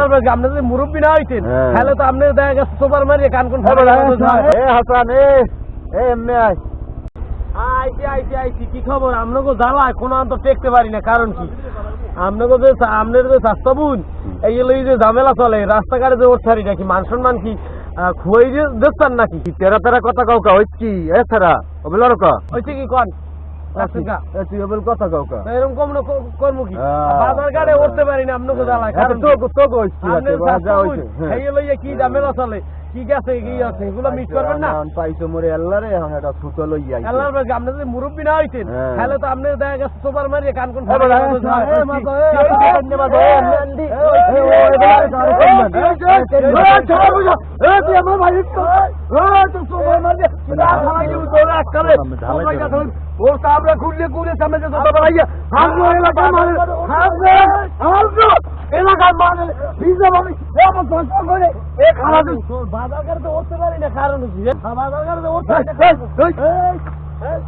আপনি যদি মুরব্বী না হইতেন হ্যাঁ। তাহলে তো আপনি দেখা গেছে সোপার মারিয়ে কান কোন হাসান এ এ এমনি আয় আইছি আইছি আইছি কি খবর? আপনাকে জ্বালায় কোনো টেকতে পারি না কারণ কি? আপনাকে যে আপনার যে স্বাস্থ্য বোন এইগুলো যে ঝামেলা চলে রাস্তাঘাটে যে ওর ছাড়ি নাকি মান সম্মান কি খুয়াই যে দেখছেন নাকি? তেরা তেরা কথা কাউকা হইছ কি? এ ছাড়া ওবেলা কি কন? কথা কাউকা এরকম কম না কি হ্যাঁ। বাজার ঘাটে উঠতে পারি না আপনাকে জ্বালায় হ্যাঁ, কারণ তো তো তো কি আছে আপনার বা যা স্বাস্থ্য হইছে বোন এইগুলো ইয়ে কি ঝামেলা চলে কি গেছে কি আছে এগুলো মিস করবেন না পাইছো মরে আল্লাহ এখন এটা ছুতো লই আল্লাহর বাকি আপনি যদি মুরব্বী না হইতেন হ্যাঁ। তাহলে তো আপনি দেখা গেছে সোপার মারিয়ে কান কোন এ কাছে ও কামড়া খুললে খুলে সামনে যে সোফা বানাইয়া, হাসবো এলাকা মানে, হাসবে, হাসবো, এলাকা মানে, ভিজে ভাবি, এ কষ্ট করে, এ খারাপ। বাজার ঘাটে তো উঠতে পারি না কারণ বাজার করে তো উঠতে পারি না